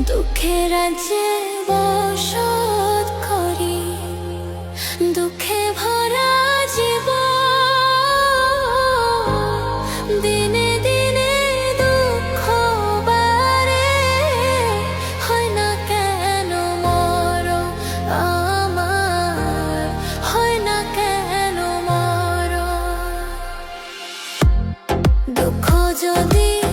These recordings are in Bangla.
দুঃখের রাজ্যে বসত করি দুঃখে ভরা জীব দিনে হয় কেন দুঃখ যদি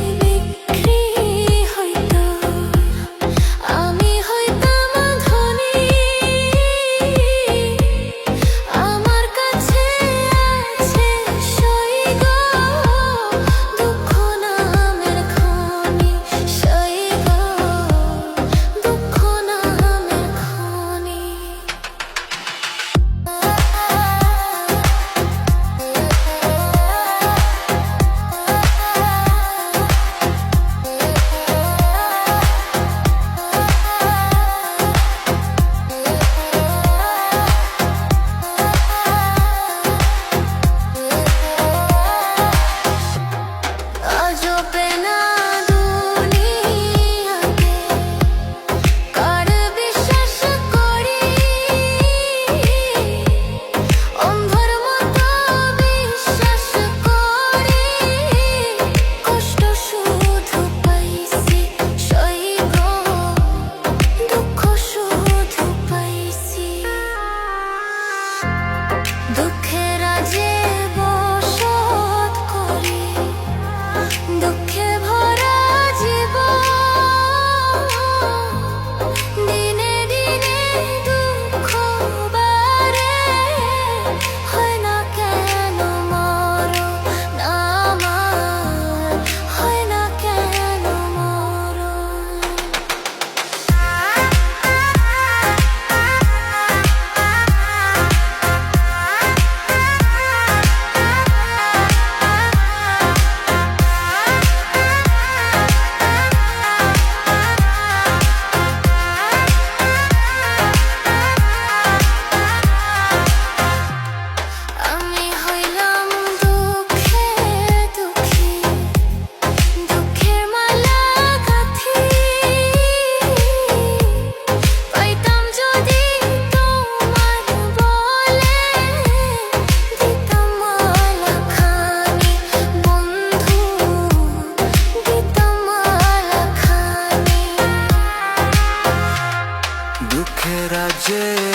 Yeah.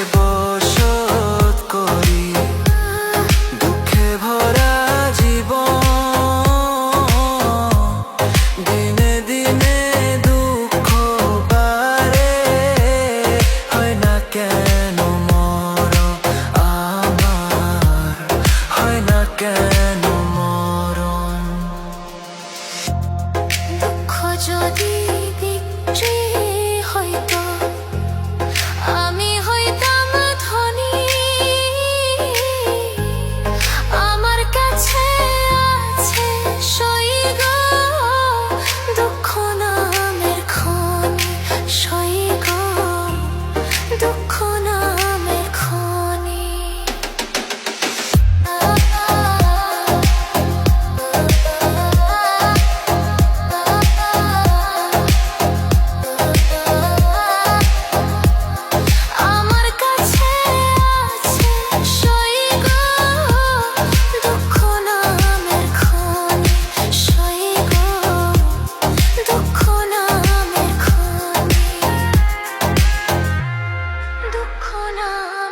どこの